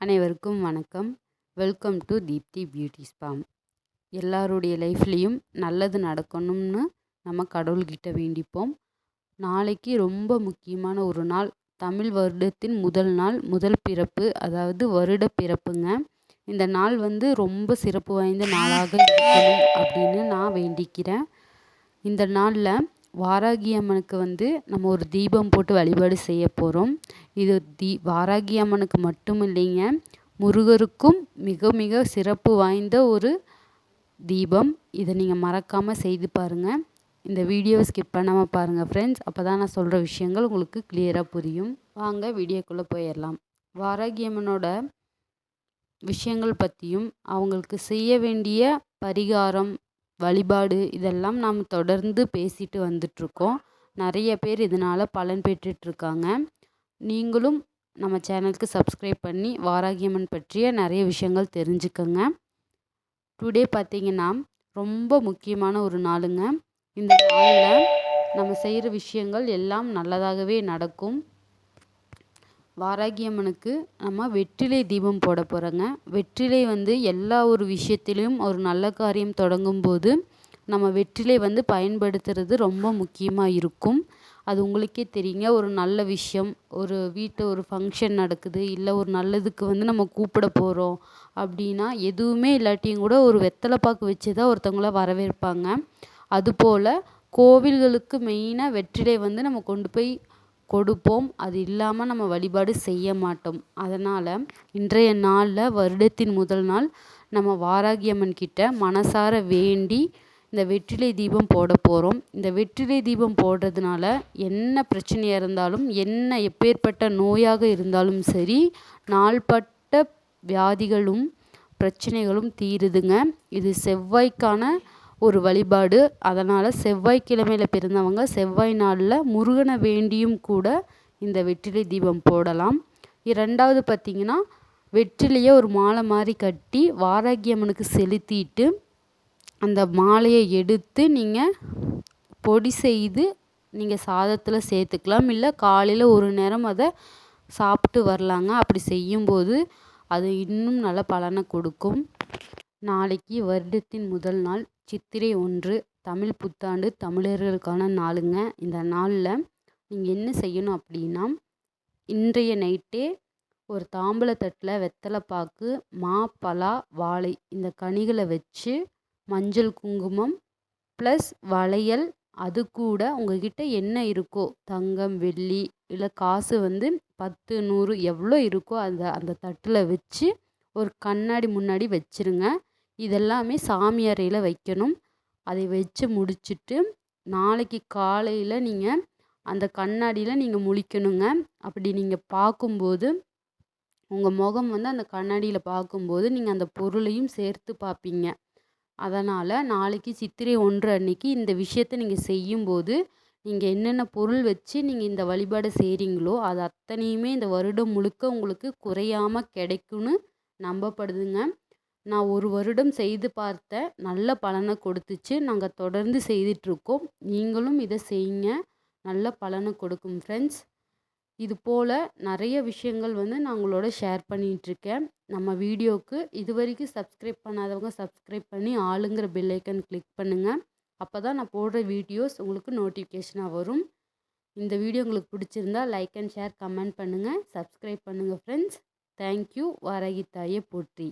அனைவருக்கும் வணக்கம். Welcome to Deepti beauty spam எல்லாருடைய லைஃப்லேயும் நல்லது நடக்கணும்னு நம்ம கடவுள்கிட்ட வேண்டிப்போம். நாளைக்கு ரொம்ப முக்கியமான ஒரு நாள் தமிழ் வருடத்தின் முதல் நாள் முதல் பிறப்பு அதாவது வருட பிறப்புங்க. இந்த நாள் வந்து ரொம்ப சிறப்பு வாய்ந்த நாளாக இருக்கணும் அப்படின்னு நான் வேண்டிக்கிறேன். இந்த நாளில் வாராகி அம்மனுக்கு வந்து நம்ம ஒரு தீபம் போட்டு வழிபாடு செய்ய போகிறோம் இது தீ வாராகி அம்மனுக்கு மட்டும் இல்லைங்க முருகருக்கும் மிக மிக சிறப்பு வாய்ந்த ஒரு தீபம். இதை நீங்கள் மறக்காமல் செய்து பாருங்கள் இந்த வீடியோவை ஸ்கிப் பண்ணாமல் பாருங்கள் ஃப்ரெண்ட்ஸ் அப்போ தான் நான் சொல்கிற விஷயங்கள் உங்களுக்கு கிளியராக புரியும். வாங்க வீடியோக்குள்ளே போயிடலாம். வாராகி அம்மனோட விஷயங்கள் பற்றியும் அவங்களுக்கு செய்ய வேண்டிய பரிகாரம் வழிபாடு இதெல்லாம் நாம் தொடர்ந்து பேசிட்டு வந்துட்ருக்கோம். நிறைய பேர் இதனால் பலன் பெற்றுட்ருக்காங்க. நீங்களும் நம்ம சேனலுக்கு சப்ஸ்கிரைப் பண்ணி வாராகியம்மன் பற்றிய நிறைய விஷயங்கள் தெரிஞ்சுக்கோங்க. டுடே பார்த்திங்கன்னா ரொம்ப முக்கியமான ஒரு நாளுங்க. இந்த நாளில் நம்ம செய்கிற விஷயங்கள் எல்லாம் நல்லதாகவே நடக்கும். வாராகியம்மனுக்கு நம்ம வெற்றிலை தீபம் போட போகிறோங்க வெற்றிலை வந்து எல்லா ஒரு விஷயத்திலையும் ஒரு நல்ல காரியம் தொடங்கும் போது நம்ம வெற்றிலை வந்து பயன்படுத்துறது ரொம்ப முக்கியமாக இருக்கும். அது உங்களுக்கே தெரியுங்க. ஒரு நல்ல விஷயம் ஒரு வீட்டை ஒரு ஃபங்க்ஷன் நடக்குது இல்லை ஒரு நல்லதுக்கு வந்து நம்ம கூப்பிட போகிறோம் அப்படின்னா எதுவுமே இல்லாட்டியும் கூட ஒரு வெத்தலை பாக்கு வச்சு தான் ஒருத்தவங்கள வரவேற்பாங்க. அதுபோல் கோவில்களுக்கு மெயினாக வெற்றிலை வந்து நம்ம கொண்டு போய் கொடுப்போம். அது இல்லாமல் நம்ம வழிபாடு செய்ய மாட்டோம். அதனால் இன்றைய நாளில் வருடத்தின் முதல் நாள் நம்ம வாராகி அம்மன் கிட்ட மனசார வேண்டி இந்த வெற்றிலை தீபம் போட போகிறோம் இந்த வெற்றிலை தீபம் போடுறதுனால என்ன பிரச்சனையாக இருந்தாலும் என்ன எப்பேற்பட்ட நோயாக இருந்தாலும் சரி நாள்பட்ட வியாதிகளும் பிரச்சனைகளும் தீருதுங்க. இது செவ்வாய்க்கான ஒரு வழிபாடு. அதனால் செவ்வாய்க்கிழமையில் பிறந்தவங்க செவ்வாய் நாளில் முருகனை வேண்டியும் கூட இந்த வெற்றிலை தீபம் போடலாம். இரண்டாவது பார்த்திங்கன்னா வெற்றிலையை ஒரு மாலை மாதிரி கட்டி வாராகியம்மனுக்கு செலுத்திட்டு அந்த மாலையை எடுத்து நீங்கள் பொடி செய்து நீங்கள் சாதத்தில் சேர்த்துக்கலாம். இல்லை காலையில் ஒரு நேரம் அதை சாப்பிட்டு வரலாங்க. அப்படி செய்யும்போது அது இன்னும் நல்ல பலனை கொடுக்கும். நாளைக்கு வருடத்தின் முதல் நாள். சித்திரை ஒன்று தமிழ் புத்தாண்டு தமிழர்களுக்கான நாளுங்க. இந்த நாளில் நீங்கள் என்ன செய்யணும் அப்படின்னா இன்றைய நைட்டே ஒரு தாம்பலத்தட்டில் வெத்தலை பாக்கு மா பலா வாழை இந்த கனிகளை வச்சு மஞ்சள் குங்குமம் ப்ளஸ் வளையல் அது கூட உங்ககிட்ட என்ன இருக்கோ தங்கம் வெள்ளி இல்லை காசு வந்து பத்து நூறு எவ்வளோ இருக்கோ அந்த அந்த தட்டில் வச்சு ஒரு கண்ணாடி முன்னாடி வச்சுருங்க. இதெல்லாமே சாமி அறையில் வைக்கணும். அதை வச்சு முடிச்சுட்டு நாளைக்கு காலையில் நீங்கள் அந்த கண்ணாடியில் நீங்கள் முழிக்கணுங்க. அப்படி நீங்கள் பார்க்கும்போது உங்கள் முகம் வந்து அந்த கண்ணாடியில் பார்க்கும்போது நீங்கள் அந்த பொருளையும் சேர்த்து பார்ப்பீங்க. அதனால் நாளைக்கு சித்திரை ஒன்று அன்னைக்கு இந்த விஷயத்த நீங்கள் செய்யும்போது நீங்கள் என்னென்ன பொருள் வச்சு நீங்கள் இந்த வழிபாடு செய்கிறீங்களோ அது அத்தனையுமே இந்த வருடம் முழுக்க உங்களுக்கு குறையாமல் கிடைக்கும்னு நம்பப்படுதுங்க. நான் ஒரு வருடம் செய்து பார்த்த நல்ல பலனை கொடுத்துச்சு. நாங்கள் தொடர்ந்து செய்துட்ருக்கோம். நீங்களும் இதை செய்யுங்க நல்ல பலனை கொடுக்கும் ஃப்ரெண்ட்ஸ் இது போல் நிறைய விஷயங்கள் வந்து நான் உங்களோட ஷேர் பண்ணிகிட்ருக்கேன் நம்ம வீடியோவுக்கு இது வரைக்கும் சப்ஸ்கிரைப் பண்ணாதவங்க சப்ஸ்கிரைப் பண்ணி ஆளுங்கிற பெல்லைக்கன் கிளிக் பண்ணுங்கள் அப்போ தான் நான் போடுற வீடியோஸ் உங்களுக்கு நோட்டிஃபிகேஷனாக வரும். இந்த வீடியோ உங்களுக்கு பிடிச்சிருந்தா லைக் அண்ட் ஷேர் கமெண்ட் பண்ணுங்கள் சப்ஸ்கிரைப் பண்ணுங்கள் ஃப்ரெண்ட்ஸ் தேங்க்யூ வாராகி தாயை போற்றி.